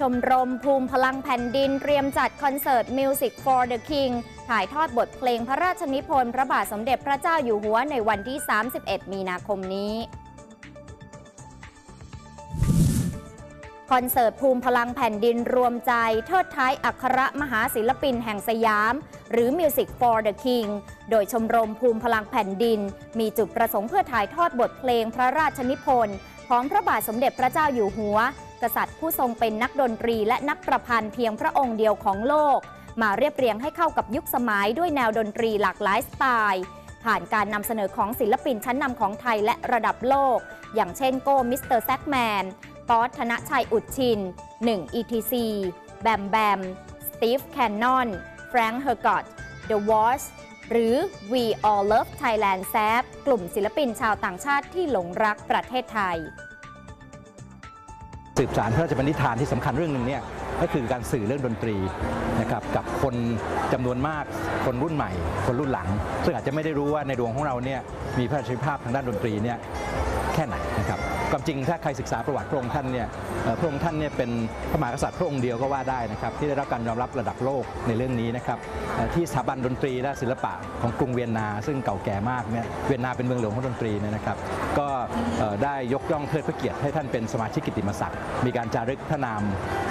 ชมรมภูมิพลังแผ่นดินเตรียมจัดคอนเสิร์ต Music for the King ถ่ายทอดบทเพลงพระราชนิพนธ์พระบาทสมเด็จพระเจ้าอยู่หัวในวันที่ 31 มีนาคมนี้คอนเสิร์ตภูมิพลังแผ่นดินรวมใจ เทิดท้ายอัครมหาศิลปินแห่งสยาม หรือ Music for the King โดยชมรมภูมิพลังแผ่นดิน มีจุดประสงค์เพื่อถ่ายทอดบทเพลงพระราชนิพนธ์ของพระบาทสมเด็จพระเจ้าอยู่หัว กษัตริย์ผู้ทรงเป็นนักดนตรีและนักประพันธ์เพียงพระองค์เดียวของโลก มาเรียบเรียงให้เข้ากับยุคสมัยด้วยแนวดนตรีหลากหลายสไตล์ ผ่านการนำเสนอของศิลปินชั้นนำของไทยและระดับโลก อย่างเช่นโก้มิสเตอร์แซกแมนป๊อตธนชัยอุดชิน 1 ETC แบมแบม สตีฟแคนนอน แฟรงค์เฮอร์กอต The Wars หรือ We All Love Thailand s a p กลุ่มศิลปินชาวต่างชาติที่หลงรักประเทศไทย สืบสารพระราชบัญญัติฐานที่สำคัญเรื่องหนึ่งเนี่ยก็คือการสื่อเรื่องดนตรีนะครับกับคนจำนวนมากคนรุ่นใหม่ คนรุ่นหลัง ซึ่งอาจจะไม่ได้รู้ว่าในดวงของเราเนี่ยมีพระราชภาพทางด้านดนตรีเนี่ยแค่ไหน จริงถ้าใครศึกษาประวัติพระองค์ท่านเนี่ยพระองค์ท่านเนี่ยเป็นพระมหากษัตริย์พระองค์เดียวก็ว่าได้นะครับที่ได้รับการยอมรับระดับโลกในเรื่องนี้นะครับที่สถาบันดนตรีและศิลปะของกรุงเวียนนา ซึ่งเก่าแก่มากเนี่ยเวียนนาเป็นเมืองหลวงของดนตรีเนี่ยนะครับ ก็ได้ยกย่องเทิดพระเกียรติให้ท่านเป็นสมาชิกกิติมศักดิ์มีการจารึกพระนาม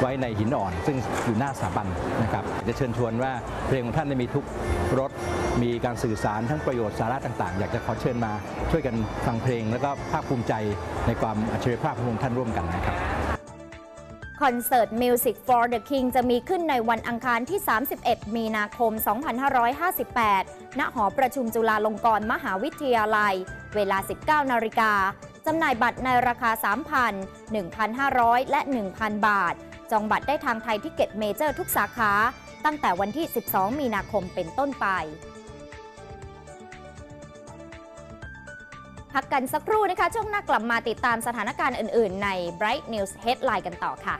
ไว้ในหินอ่อน ซึ่งอยู่หน้าสถาบันนะครับจะเชิญชวนว่าเพลงของท่านได้มีทุกรสมีการสื่อสารทั้งประโยชน์สาระต่างๆ อยากจะขอเชิญมาช่วยกันฟังเพลง แล้วก็ภาคภูมิใจในความอัจฉริยภาพของท่านร่วมกันนะครับคอนเสิร์ต Music for the King จะมีขึ้นในวันอังคารที่ 31 มีนาคม 2558 ณ หอประชุมจุฬาลงกรณ์มหาวิทยาลัย เวลา 19 นาฬิกา จำหน่ายบัตรในราคา 3,000 1,500 และ 1,000 บาท จองบัตรได้ทางไทยทิเก็ตเมเจอร์ทุกสาขา ตั้งแต่วันที่ 12 มีนาคมเป็นต้นไป พักกันสักครู่นะคะ ช่วงหน้ากลับมาติดตามสถานการณ์อื่น ๆ ใน Bright News Headline กันต่อค่ะ